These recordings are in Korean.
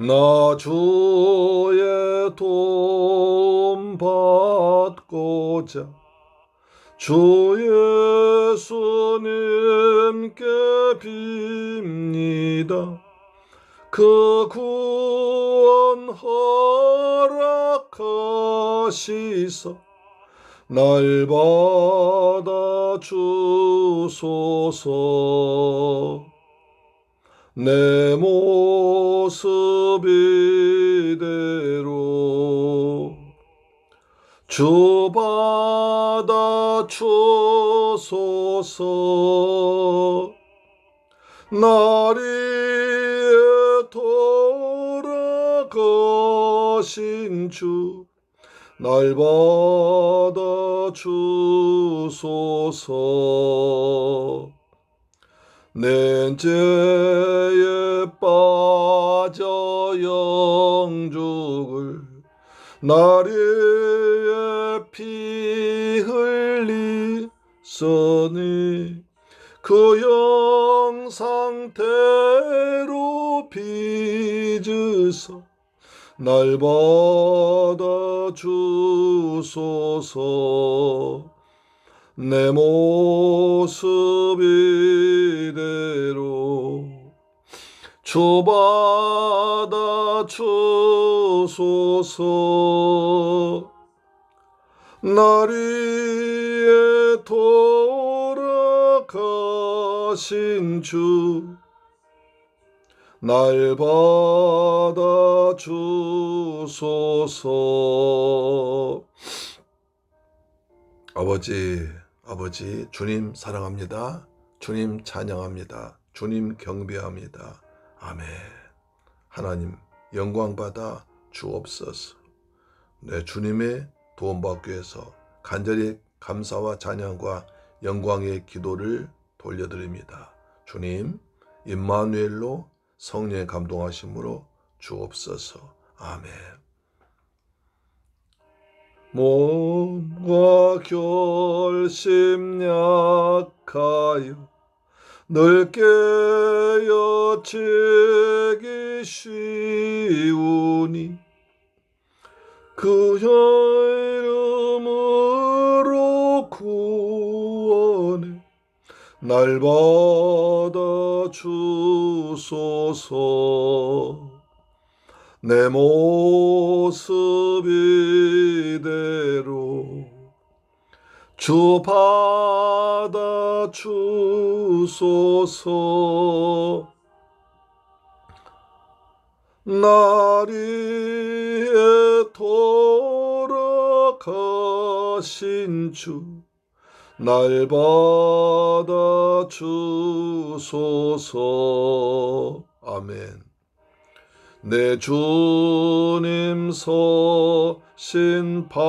나 주의 도움 받고자 주 예수님께 빕니다. 그 구원 허락하시사 날 받아 주소서 내 모습 이대로 주 받아 주소서 나리에 돌아가신 주 날 받아 주소서 내 죄에 빠져 영죽을 나리에 피 흘리서니 그 영상태로 빚으서 날 받아 주소서 내 모습 이대로 주 받아 주소서 나리에 돌아가신 주 날 받아 주소서. 아버지 아버지 주님 사랑합니다. 주님 찬양합니다. 주님 경배합니다. 아멘. 하나님 영광 받아 주옵소서. 네 주님의 도움 받기 위해서 간절히 감사와 찬양과 영광의 기도를 돌려드립니다. 주님 임마누엘로 성령의 감동하심으로 주옵소서. 아멘. 몸과 결심 약하여 늘 깨어지기 쉬우니 그 이름으로 구원해 날 받아 주소서. 내 모습 이 주 받아 주소서. 나리에 돌아가신 주 날 받아 주소서. 아멘. 내 주님 서신 발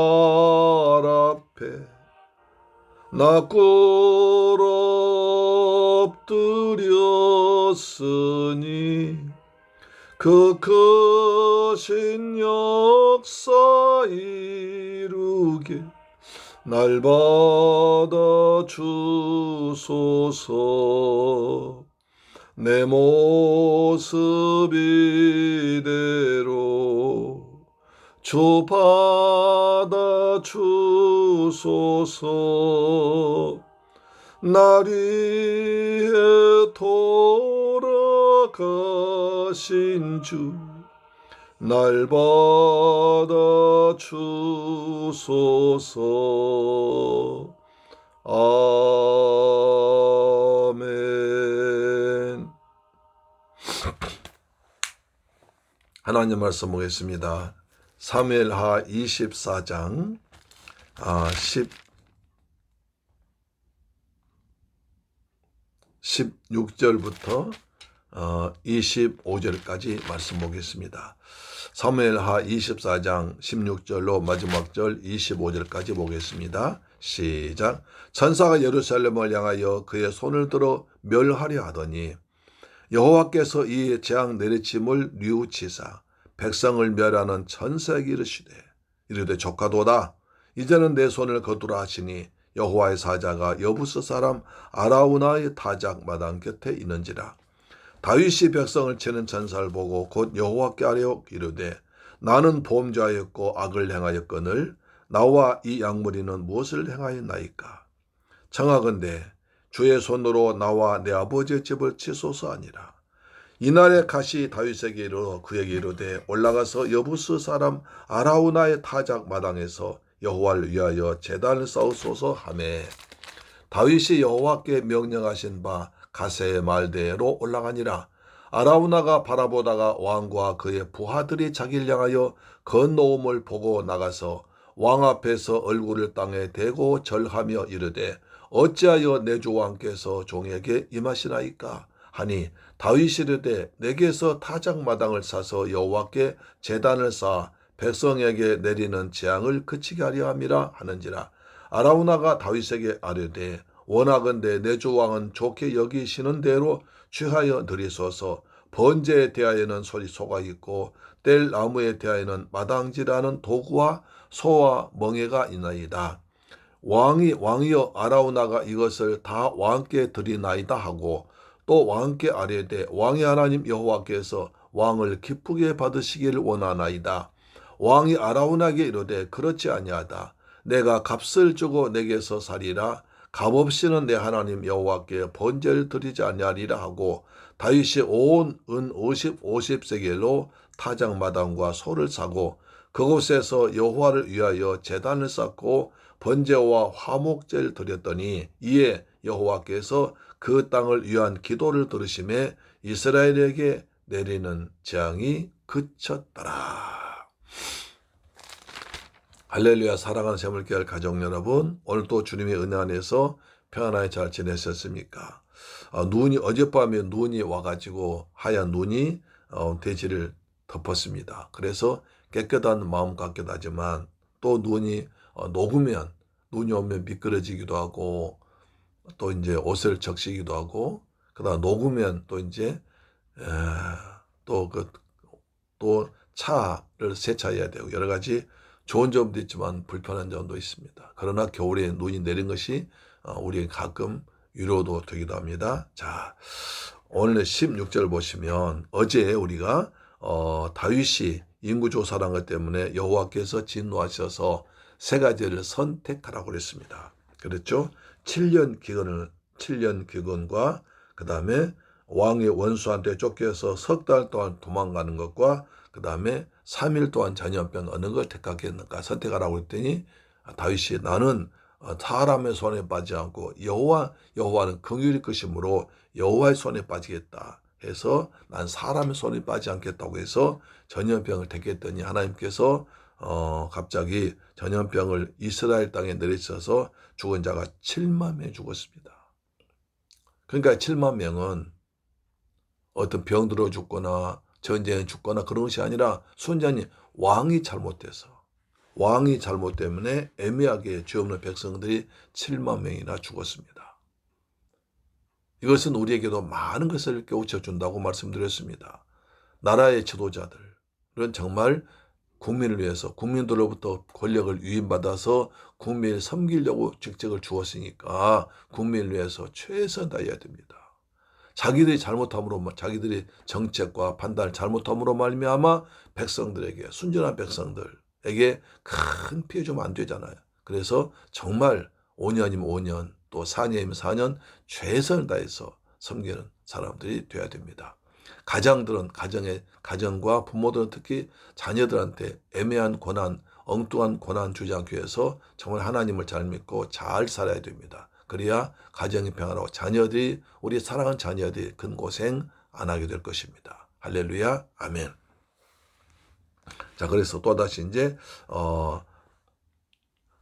앞에 나 꿇엎드렸으니 그 크신 역사 이루게 날 받아 주소서. 내 모습 이대로 주 받아 주소서. 날 위해 돌아가신 주 날 받아 주소서. 아멘. 하나님 말씀 보겠습니다. 사무엘하 24장 아, 10 16절부터 어, 25절까지 말씀 보겠습니다. 사무엘하 24장 16절로 마지막 절 25절까지 보겠습니다. 시작. 천사가 예루살렘을 향하여 그의 손을 들어 멸하려 하더니 여호와께서 이 재앙 내리침을 뉘우치사 백성을 멸하는 천사에게 이르시되 이르되 조카도다. 이제는 내 손을 거두라 하시니 여호와의 사자가 여부스 사람 아라우나의 타작 마당 곁에 있는지라. 다윗이 백성을 치는 천사를 보고 곧 여호와께 아뢰어 이르되 나는 보험자였고 악을 행하였거늘 나와 이 양무리는 무엇을 행하였나이까? 청하건대 주의 손으로 나와 내 아버지의 집을 치소서 아니라 이날에 가시 다윗에게 이르러 그에게 이르되 올라가서 여부스 사람 아라우나의 타작 마당에서 여호와를 위하여 제단을 쌓으소서 하매. 다윗이 여호와께 명령하신 바 가세의 말대로 올라가니라. 아라우나가 바라보다가 왕과 그의 부하들이 자기를 향하여 건너옴을 보고 나가서 왕 앞에서 얼굴을 땅에 대고 절하며 이르되 어찌하여 내 주 왕께서 종에게 임하시나이까 하니 다윗이 이르되 내게서 타작 마당을 사서 여호와께 제단을 쌓아 백성에게 내리는 재앙을 그치게 하려 함이라 하는지라 아라우나가 다윗에게 아뢰되 원하건대 내 주 왕은 좋게 여기시는 대로 취하여 드리소서 번제에 대하여는 소리 소가 있고 뗄 나무에 대하여는 마당지라는 도구와 소와 멍에가 있나이다. 왕이 왕이여 아라우나가 이것을 다 왕께 드리나이다 하고 또 왕께 아뢰되 왕의 하나님 여호와께서 왕을 기쁘게 받으시기를 원하나이다. 왕이 아라우나에게 이르되 그렇지 아니하다. 내가 값을 주고 내게서 살이라 값없이는 내 하나님 여호와께 번제를 드리지 아니하리라 하고 다윗이 온 은 50, 50세겔로 타작 마당과 소를 사고 그곳에서 여호와를 위하여 제단을 쌓고 번제와 화목제를 드렸더니 이에 여호와께서 그 땅을 위한 기도를 들으심에 이스라엘에게 내리는 재앙이 그쳤더라. 할렐루야 사랑하는 세물교회 가족 여러분 오늘 또 주님의 은혜 안에서 평안하게 잘 지내셨습니까? 어, 눈이 어젯밤에 눈이 와가지고 하얀 눈이 어, 대지를 덮었습니다. 그래서 깨끗한 마음 같기도 하지만 또 눈이 어, 녹으면 눈이 오면 미끄러지기도 하고 또 이제 옷을 적시기도 하고 그다음 녹으면 또 이제 또 그 또 차를 세차해야 되고 여러 가지 좋은 점도 있지만 불편한 점도 있습니다. 그러나 겨울에 눈이 내린 것이 어, 우리에게 가끔 위로도 되기도 합니다. 자, 오늘 16절 보시면 어제 우리가 어, 다윗이 인구조사란 것 때문에 여호와께서 진노하셔서 세 가지를 선택하라고 그랬습니다. 그렇죠? 7년 기근을 7년 기근과 그 다음에 왕의 원수한테 쫓겨서 석 달 동안 도망가는 것과 그 다음에 3일 동안 전염병 어느 걸 택하겠는가 선택하라고 했더니 다윗이 나는 사람의 손에 빠지지 않고 여호와 여호와는 긍휼의 것이므로 여호와의 손에 빠지겠다 해서 난 사람의 손에 빠지지 않겠다고 해서 전염병을 택했더니 하나님께서 어 갑자기 전염병을 이스라엘 땅에 내리셔서 죽은 자가 7만 명이 죽었습니다. 그러니까 7만 명은 어떤 병들어 죽거나 전쟁에 죽거나 그런 것이 아니라 순전히 왕이 잘못돼서 왕이 잘못 때문에 애매하게 죄 없는 백성들이 7만 명이나 죽었습니다. 이것은 우리에게도 많은 것을 깨우쳐 준다고 말씀드렸습니다. 나라의 지도자들은 정말 국민을 위해서 국민들로부터 권력을 위임받아서 국민을 섬기려고 직책을 주었으니까 국민을 위해서 최선 다해야 됩니다. 자기들이 잘못함으로 마- 자기들이 정책과 판단을 잘못함으로 말미암아 백성들에게 순전한 백성들에게 큰 피해 주면 안 되잖아요. 그래서 정말 5년이면 5년 또 4년이면 4년 최선을 다해서 섬기는 사람들이 돼야 됩니다. 가장들은 가정의 가정과 부모들은 특히 자녀들한테 애매한 권한, 엉뚱한 권한 주지 않기 위해서 정말 하나님을 잘 믿고 잘 살아야 됩니다. 그래야 가정이 평화로워 자녀들이 우리 사랑하는 자녀들이 큰 고생 안 하게 될 것입니다. 할렐루야, 아멘. 자, 그래서 또 다시 이제 어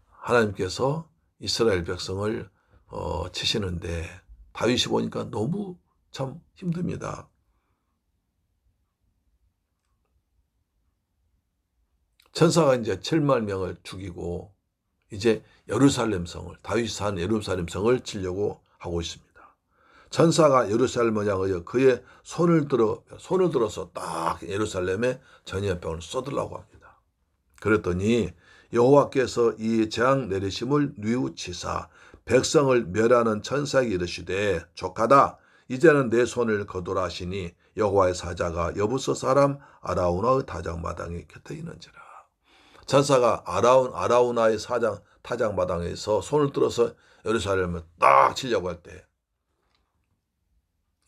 하나님께서 이스라엘 백성을 어 치시는데 다윗이 보니까 너무 참 힘듭니다. 천사가 이제 7만 명을 죽이고 이제 예루살렘 성을 다윗이 산 예루살렘 성을 치려고 하고 있습니다. 천사가 예루살렘을 향하여 그의 손을 들어 손을 들어서 딱 예루살렘에 전염병을 쏟으려고 합니다. 그랬더니 여호와께서 이 재앙 내리심을 뉘우치사 백성을 멸하는 천사에게 이르시되 족하다 이제는 내 손을 거두라 하시니 여호와의 사자가 여부서 사람 아라우나의 타작마당에 곁에 있는지라 천사가 아라운 아라우나의 사장 타작마당에서 손을 들어서 예루살렘을 딱 치려고 할 때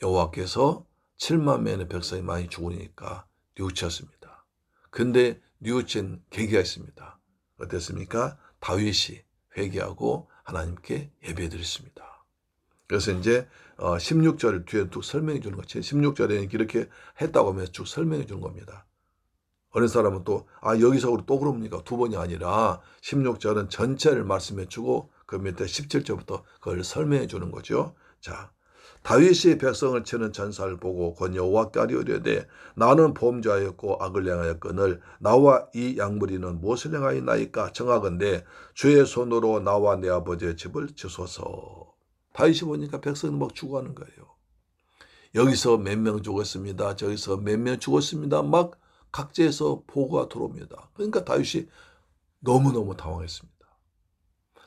여호와께서 7만 명의 백성이 많이 죽으니까 뉘우쳤습니다. 근데 뉘우친 계기가 있습니다. 어땠습니까? 다윗이 회개하고 하나님께 예배드렸습니다. 그래서 이제 16절 뒤에 쭉 설명해 주는 거죠. 16절에 이렇게 했다고 하면서 쭉 설명해 주는 겁니다. 어느 사람은 또, 아, 여기서 또 그럽니까? 두 번이 아니라 16절은 전체를 말씀해 주고 그 밑에 17절부터 그걸 설명해 주는 거죠. 자, 다윗이 백성을 치는 전사를 보고 곧 여호와께 아뢰오되 나는 범죄하였고 악을 행하였거늘 나와 이 양무리는 무엇을 행하였나이까 정하건대 주의 손으로 나와 내 아버지의 집을 지소서 다윗이 보니까 백성이 막 죽어가는 거예요. 여기서 몇 명 죽었습니다. 저기서 몇 명 죽었습니다. 막 각지에서 보고가 들어옵니다. 그러니까 다윗이 너무너무 당황했습니다.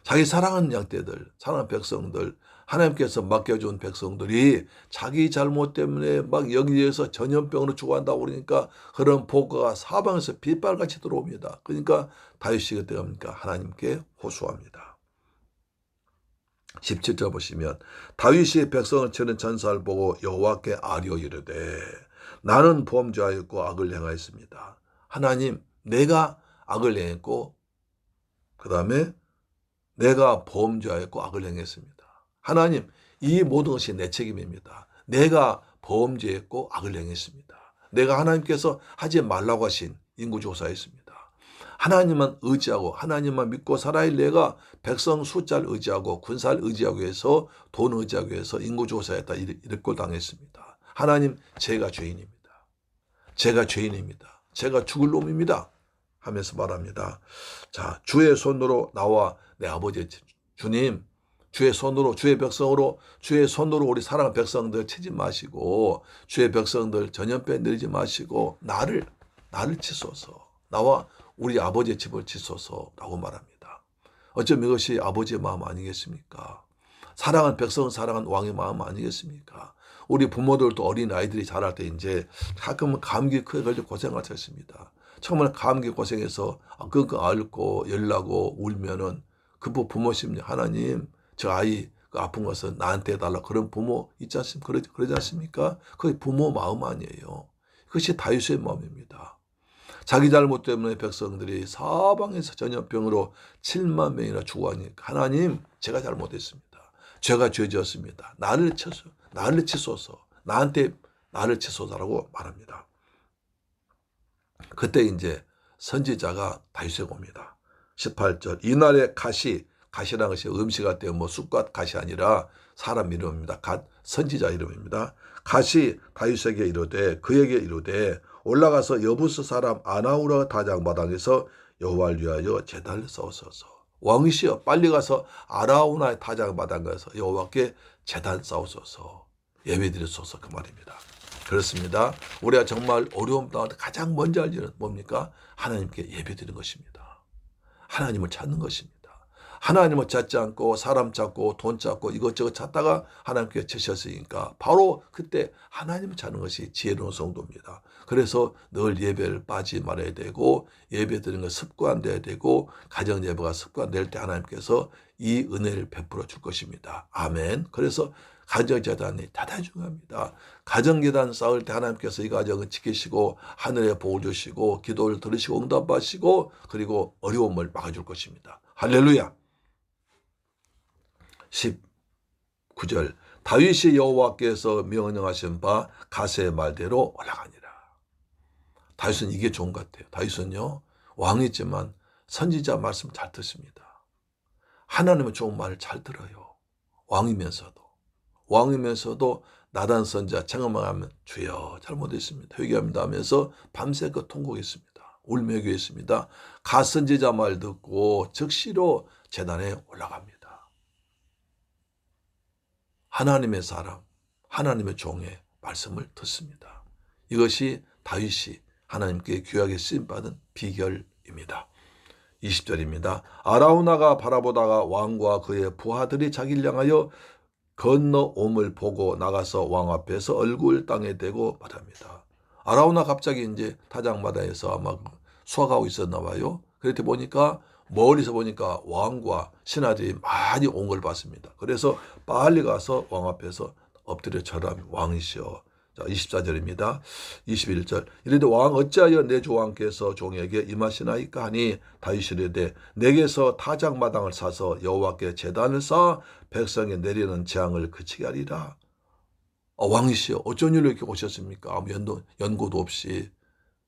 자기 사랑하는 양떼들, 사랑하는 백성들, 하나님께서 맡겨준 백성들이 자기 잘못 때문에 막 여기에서 전염병으로 죽어간다고 그러니까 그런 보고가 사방에서 빗발같이 들어옵니다. 그러니까 다윗이 그때 합니까? 하나님께 호소합니다. 17절 보시면 다윗이 백성을 치는 전사를 보고 여호와께 아뢰어 이르되 나는 범죄하였고 악을 행하였습니다. 하나님 내가 악을 행했고 그 다음에 내가 범죄하였고 악을 행했습니다. 하나님, 이 모든 것이 내 책임입니다. 내가 범죄했고 악을 행했습니다. 내가 하나님께서 하지 말라고 하신 인구조사였습니다. 하나님만 의지하고 하나님만 믿고 살아야 내가 백성 숫자를 의지하고 군사를 의지하기 위해서 돈 의지하기 위해서 인구조사했다 이럴 걸 당했습니다. 하나님 제가 죄인입니다. 제가 죄인입니다. 제가 죽을 놈입니다. 하면서 말합니다. 자 주의 손으로 나와 내 아버지 주님 주의 손으로 주의 백성으로 주의 손으로 우리 사랑하는 백성들 치지 마시고 주의 백성들 전염병 내리지 마시고 나를 나를 치소서 나와 우리 아버지의 집을 치소서 라고 말합니다. 어쩜 이것이 아버지의 마음 아니겠습니까? 사랑하는 백성은 사랑하는 왕의 마음 아니겠습니까? 우리 부모들도 어린 아이들이 자랄 때 이제 가끔은 감기 크게 걸려 고생할 수 있습니다. 정말 감기 고생해서 끙끙 앓고 열나고 울면은 그 부모 심리 하나님 저 아이 그 아픈 것은 나한테 해달라 그런 부모 있지 않습니까? 그러지, 그러지 않습니까? 그게 부모 마음 아니에요. 그것이 다윗의 마음입니다. 자기 잘못 때문에 백성들이 사방에서 전염병으로 7만 명이나 죽어가니까 하나님 제가 잘못했습니다. 제가 죄 지었습니다. 나를 쳐서 나를 치소서 나한테 나를 치소서라고 말합니다. 그때 이제 선지자가 다윗에 옵니다. 18절 이날의 가시 가시라는 것이 음식할 때뭐 쑥갓 가시 아니라 사람 이름입니다. 갓 선지자 이름입니다. 가시 다윗에게 이르되 그에게 이르되 올라가서 여부스 사람 아나우라 다장마당에서 여호와를 위하여 제단을 쌓으소서. 왕이시여 빨리 가서 아라우나의 타작마당에서 여호와께 제단 쌓으소서 예배드리소서 그 말입니다. 그렇습니다. 우리가 정말 어려움 가운데 가장 먼저 할 일은 뭡니까? 하나님께 예배드리는 것입니다. 하나님을 찾는 것입니다. 하나님을 찾지 않고 사람 찾고 돈 찾고 이것저것 찾다가 하나님께 치셨으니까 바로 그때 하나님을 찾는 것이 지혜로운 성도입니다. 그래서 늘 예배를 빠지 말아야 되고 예배 드리는 거 습관돼야 되고 가정 예배가 습관될 때 하나님께서 이 은혜를 베풀어 줄 것입니다. 아멘. 그래서 가정재단이 대단히 중요합니다. 가정재단 쌓을 때 하나님께서 이 가정을 지키시고 하늘에 복을 주시고 기도를 들으시고 응답하시고 그리고 어려움을 막아줄 것입니다. 할렐루야. 19절 다윗이 여호와께서 명령하신 바 가세의 말대로 올라가니라. 다윗은 이게 좋은 것 같아요. 다윗은요 왕이지만 선지자 말씀 잘 듣습니다. 하나님의 좋은 말을 잘 들어요. 왕이면서도 왕이면서도 나단 선자 청음하면 주여 잘못했습니다. 회개합니다 하면서 밤새껏 통곡했습니다. 울며 기했습니다. 가 선지자 말 듣고 즉시로 재단에 올라갑니다. 하나님의 사람, 하나님의 종의 말씀을 듣습니다. 이것이 다윗이 하나님께 귀하게 쓰임 받은 비결입니다. 20절입니다. 아라우나가 바라보다가 왕과 그의 부하들이 자기를 향하여 건너옴을 보고 나가서 왕 앞에서 얼굴 땅에 대고 말합니다. 아라우나 갑자기 이제 타작마다에서 아마 수학하고 있었나 봐요. 그랬더 보니까 멀리서 보니까 왕과 신하들이 많이 온 걸 봤습니다. 그래서 빨리 가서 왕 앞에서 엎드려 절하며 왕이시여. 자, 24절입니다. 21절. 이래도 왕 어찌하여 내 조왕께서 종에게 임하시나이까 하니 다윗이 이르되 내게서 타작마당을 사서 여호와께 제단을 쌓아 백성에 내리는 재앙을 그치게 하리라. 아, 왕이시여 어쩐 일로 이렇게 오셨습니까? 아무 연도, 연고도 없이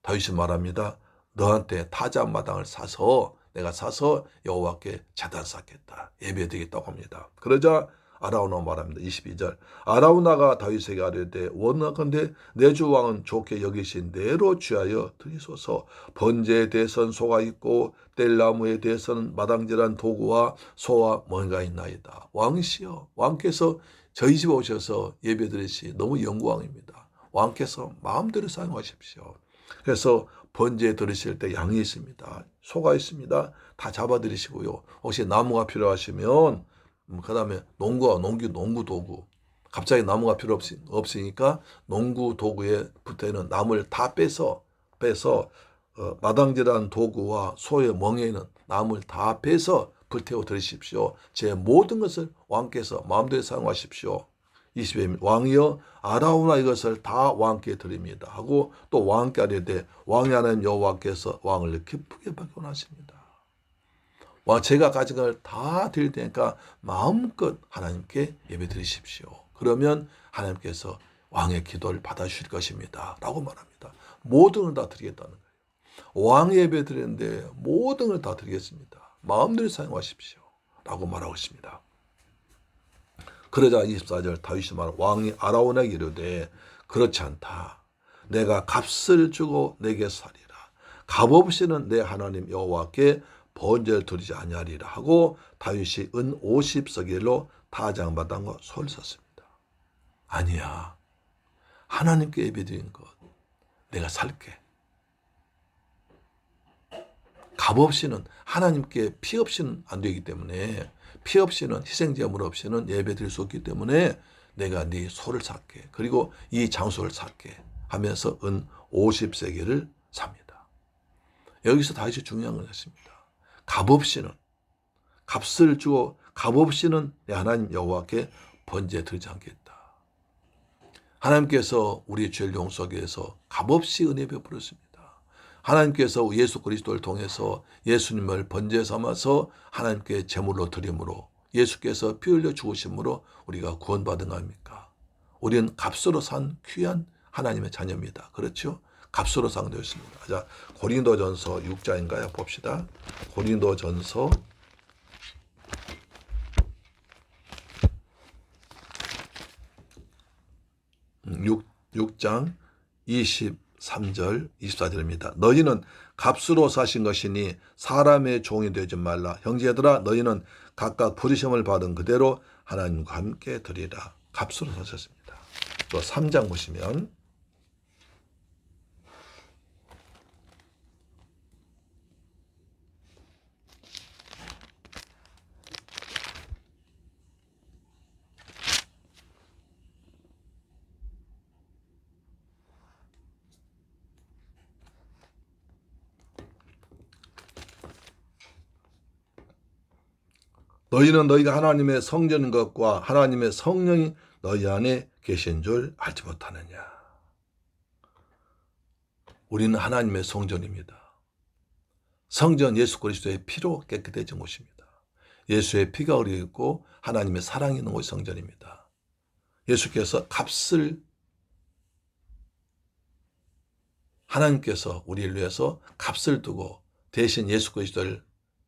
다윗이 말합니다. 너한테 타작마당을 사서 내가 사서 여호와께 제단 쌓겠다. 예배드리겠다고 합니다. 그러자 아라우나 말합니다. 22절. 아라우나가 다윗에게 아뢰되 원하건대 내 주 왕은 좋게 여기신 대로 취하여 드리소서. 번제에 대해서는 소가 있고 뗄나무에 대해서는 마당질한 도구와 소와 뭔가 있나이다. 왕이시여 왕께서 저희 집에 오셔서 예배드리시 너무 영광입니다. 왕께서 마음대로 사용하십시오. 그래서 번제 들으실 때 양이 있습니다. 소가 있습니다. 다 잡아드리시고요. 혹시 나무가 필요하시면 음, 그 다음에 농구와 농기 농구 도구 갑자기 나무가 필요 없이, 없으니까 농구 도구에 붙어있는 나무를 다 빼서 빼서 어, 마당질한 도구와 소의 멍에 있는 나무를 다 빼서 불태워 드리십시오. 제 모든 것을 왕께서 마음대로 사용하십시오. 20회 왕이여 아라우나 이것을 다 왕께 드립니다 하고 또 왕께 아뢰되 왕이 하나님 여호와께서 왕을 기쁘게 박원하십니다. 와 제가 가진 걸 다 드릴 테니까 마음껏 하나님께 예배 드리십시오. 그러면 하나님께서 왕의 기도를 받아주실 것입니다. 라고 말합니다. 모든 걸 다 드리겠다는 거예요. 왕 예배 드리는데 모든 걸 다 드리겠습니다. 마음대로 사용하십시오. 라고 말하고 있습니다. 그러자 24절 다윗이 말 왕이 아라오나게 이르되 그렇지 않다. 내가 값을 주고 내게 살리라. 값 없이는 내 하나님 여호와께 번제를 드리지 아니하리라 하고 다윗이 은 50서길로 타장마당과 소를 섰습니다. 아니야. 하나님께 예배드린 것 내가 살게. 값 없이는 하나님께 피 없이는 안 되기 때문에 피 없이는 희생제물 없이는 예배드릴 수 없기 때문에 내가 네 소를 살게 그리고 이 장소를 살게 하면서 은 50세계를 삽니다. 여기서 다시 중요한 건 했습니다. 값 없이는 값을 주고 값 없이는 내 하나님 여호와께 번제 드리지 않겠다. 하나님께서 우리의 죄를 용서하기 위해서 값없이 은혜 베풀었습니다. 하나님께서 예수 그리스도를 통해서 예수님을 번제 삼아서 하나님께 제물로 드림으로 예수께서 피 흘려 죽으심으로 우리가 구원받은 거 아닙니까? 우리는 값으로 산 귀한 하나님의 자녀입니다. 그렇죠? 값으로 상되었습니다. 자, 고린도전서 6장인가요? 봅시다. 고린도전서 6, 6장 23절 24절입니다. 너희는 값으로 사신 것이니 사람의 종이 되지 말라. 형제들아 너희는 각각 부르심을 받은 그대로 하나님과 함께 드리라. 값으로 사셨습니다. 또 3장 보시면 너희는 너희가 하나님의 성전인 것과 하나님의 성령이 너희 안에 계신 줄 알지 못하느냐. 우리는 하나님의 성전입니다. 성전 예수 그리스도의 피로 깨끗해진 곳입니다. 예수의 피가 흐르고 하나님의 사랑이 있는 곳이 성전입니다. 예수께서 값을 하나님께서 우리를 위해서 값을 두고 대신 예수 그리스도를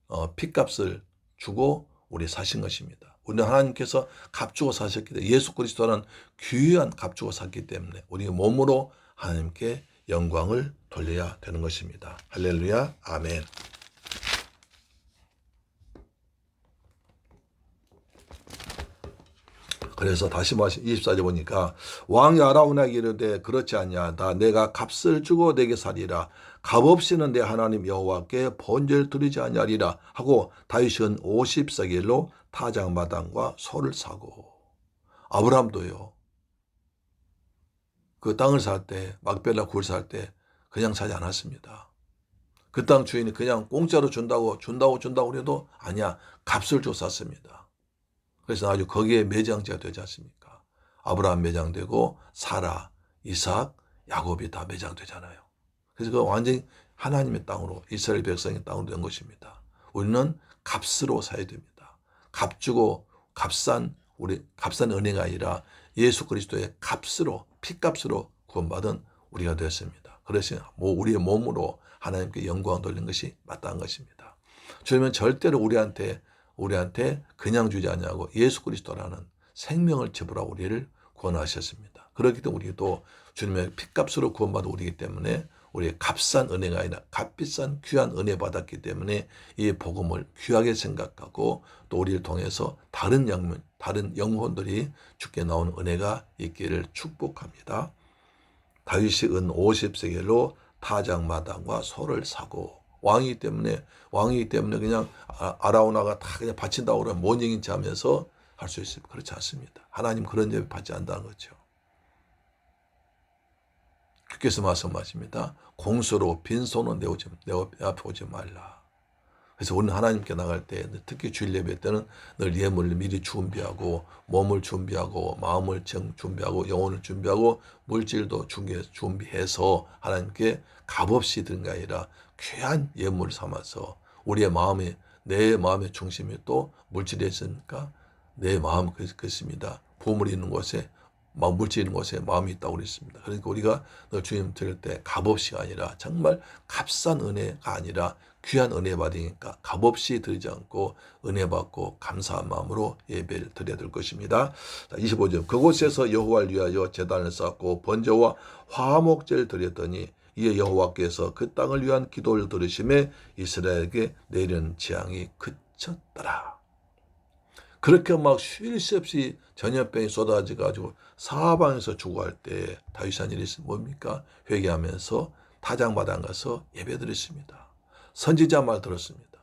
어, 피값을 주고 우리 사신 것입니다. 우리는 하나님께서 값 주고 사셨기 때문에 예수 그리스도는 귀한 값 주고 샀기 때문에 우리 몸으로 하나님께 영광을 돌려야 되는 것입니다. 할렐루야. 아멘. 그래서 다시 말씀 24절 보니까 왕이 아라우나에게 이르되 그렇지 않냐다. 내가 값을 주고 내게 살리라. 값 없이는 내 하나님 여호와께 번제를 드리지 아니하리라. 하고 다윗은 50세겔로 타작마당과 소를 사고 아브라함도요. 그 땅을 살 때 막벨라 굴 살 때 그냥 사지 않았습니다. 그 땅 주인이 그냥 공짜로 준다고 준다고 준다고 그래도 아니야. 값을 줘 샀습니다. 그래서 아주 거기에 매장제가 되지 않습니까? 아브라함 매장되고 사라, 이삭, 야곱이 다 매장되잖아요. 그래서 그 완전히 하나님의 땅으로 이스라엘 백성의 땅으로 된 것입니다. 우리는 값으로 사야 됩니다. 값 주고 값싼 우리 값싼 은혜가 아니라 예수 그리스도의 값으로 피값으로 구원받은 우리가 되었습니다. 그래서 뭐 우리의 몸으로 하나님께 영광 돌린 것이 마땅한 것입니다. 주님은 절대로 우리한테 우리한테 그냥 주지 않냐고 예수 그리스도라는 생명을 지불하고 우리를 구원하셨습니다. 그렇기 때문에 우리도 주님의 피값으로 구원받은 우리이기 때문에 우리의 값싼 은혜가 아니라 값비싼 귀한 은혜 받았기 때문에 이 복음을 귀하게 생각하고 또 우리를 통해서 다른 영문, 다른 영혼들이 죽게 나오는 은혜가 있기를 축복합니다. 다윗이 은 50세겔로 타작마당과 소를 사고 왕이기 때문에 왕이기 때문에 그냥 아, 아라오나가 다 그냥 바친다고 그러면 모닝인지 하면서 할 수 있습니다. 그렇지 않습니다. 하나님 그런 예배 받지 않는다는 거죠. 주께서 말씀하십니다. 공소로 빈손은 내 오지, 내 앞에 오지 말라. 그래서 우리는 하나님께 나갈 때 특히 주일 예배 때는 늘 예물을 미리 준비하고 몸을 준비하고 마음을 준비하고 영혼을 준비하고 물질도 준비해서 하나님께 값없이 드는 게 아니라 귀한 예물을 삼아서 우리의 마음이 내 마음의 중심이 또 물질이 있으니까 내 마음 그렇습니다. 보물이 있는 곳에 물질 있는 곳에 마음이 있다고 그랬습니다. 그러니까 우리가 주님 드릴 때 값없이가 아니라 정말 값싼 은혜가 아니라 귀한 은혜 받으니까 값없이 드리지 않고 은혜 받고 감사한 마음으로 예배를 드려야 될 것입니다. 25절 그곳에서 여호와를 위하여 제단을 쌓고 번제와 화목제를 드렸더니 이에 여호와께서 그 땅을 위한 기도를 들으심에 이스라엘에게 내린 재앙이 그쳤더라. 그렇게 막 쉴 새 없이 전염병이 쏟아져 가지고 사방에서 죽어갈 때 다윗한 일이 뭡니까? 회개하면서 타장마당 가서 예배드렸습니다. 선지자 말 들었습니다.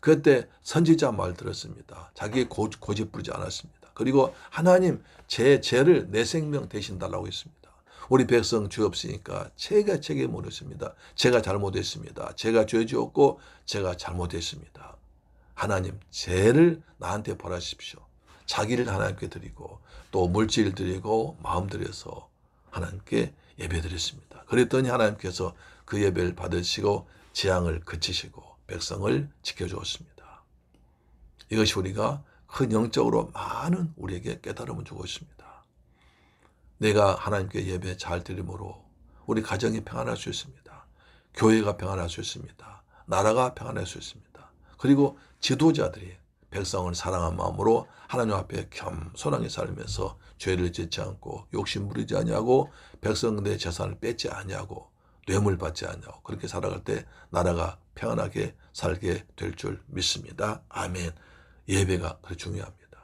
그때 선지자 말 들었습니다. 자기 고, 고집 부리지 않았습니다. 그리고 하나님 제 죄를 내 생명 대신 달라고 했습니다. 우리 백성 죄 없으니까 제가 책임 물었습니다. 제가 잘못했습니다. 제가 죄 지었고 제가 잘못했습니다. 하나님 죄를 나한테 벌하십시오. 자기를 하나님께 드리고 또 물질 드리고 마음 드려서 하나님께 예배 드렸습니다. 그랬더니 하나님께서 그 예배를 받으시고 재앙을 그치시고 백성을 지켜주었습니다. 이것이 우리가 큰 영적으로 많은 우리에게 깨달음을 주고 있습니다. 내가 하나님께 예배 잘 드림으로 우리 가정이 평안할 수 있습니다. 교회가 평안할 수 있습니다. 나라가 평안할 수 있습니다. 그리고 지도자들이 백성을 사랑한 마음으로 하나님 앞에 겸손하게 살면서 죄를 짓지 않고 욕심 부리지 아니하고 백성들의 재산을 뺏지 아니하고 뇌물 받지 아니하고 그렇게 살아갈 때 나라가 평안하게 살게 될 줄 믿습니다. 아멘. 예배가 그래 중요합니다.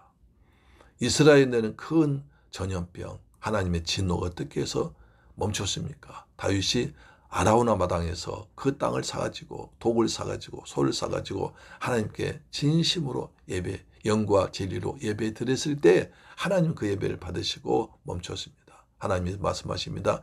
이스라엘에는 큰 전염병, 하나님의 진노가 어떻게 해서 멈췄습니까? 다윗이 아라우나 마당에서 그 땅을 사가지고 독을 사가지고 소를 사가지고 하나님께 진심으로 예배 영과 진리로 예배 드렸을 때 하나님 그 예배를 받으시고 멈췄습니다. 하나님이 말씀하십니다.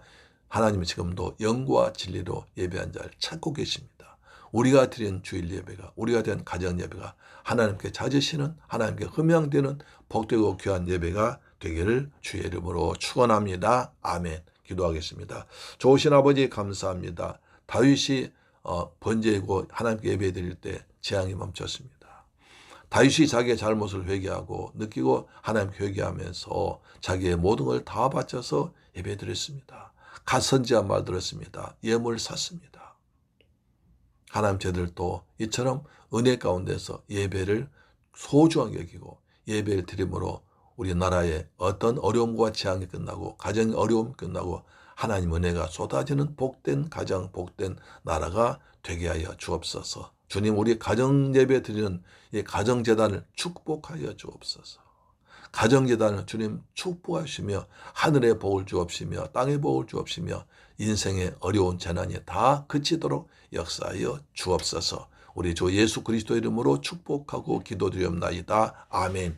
하나님은 지금도 영과 진리로 예배한 자를 찾고 계십니다. 우리가 드린 주일 예배가 우리가 드린 가정 예배가 하나님께 찾으시는 하나님께 흠양되는 복되고 귀한 예배가 되기를 주의 이름으로 축원합니다. 아멘. 기도하겠습니다. 좋으신 아버지 감사합니다. 다윗이 어, 번제이고 하나님께 예배 드릴 때 재앙이 멈췄습니다. 다윗이 자기의 잘못을 회개하고 느끼고 하나님께 회개하면서 자기의 모든 걸 다 바쳐서 예배 드렸습니다. 갓 선지한 말 들었습니다. 예물 샀습니다. 하나님 저들도 이처럼 은혜 가운데서 예배를 소중하게 여기고 예배를 드림으로 우리나라의 어떤 어려움과 재앙이 끝나고 가정 어려움이 끝나고 하나님 은혜가 쏟아지는 복된 가정 복된 나라가 되게 하여 주옵소서. 주님 우리 가정 예배 드리는 이 가정 재단을 축복하여 주옵소서. 가정 재단을 주님 축복하시며 하늘의 복을 주옵시며 땅의 복을 주옵시며 인생의 어려운 재난이 다 그치도록 역사하여 주옵소서. 우리 주 예수 그리스도 이름으로 축복하고 기도드리옵나이다. 아멘.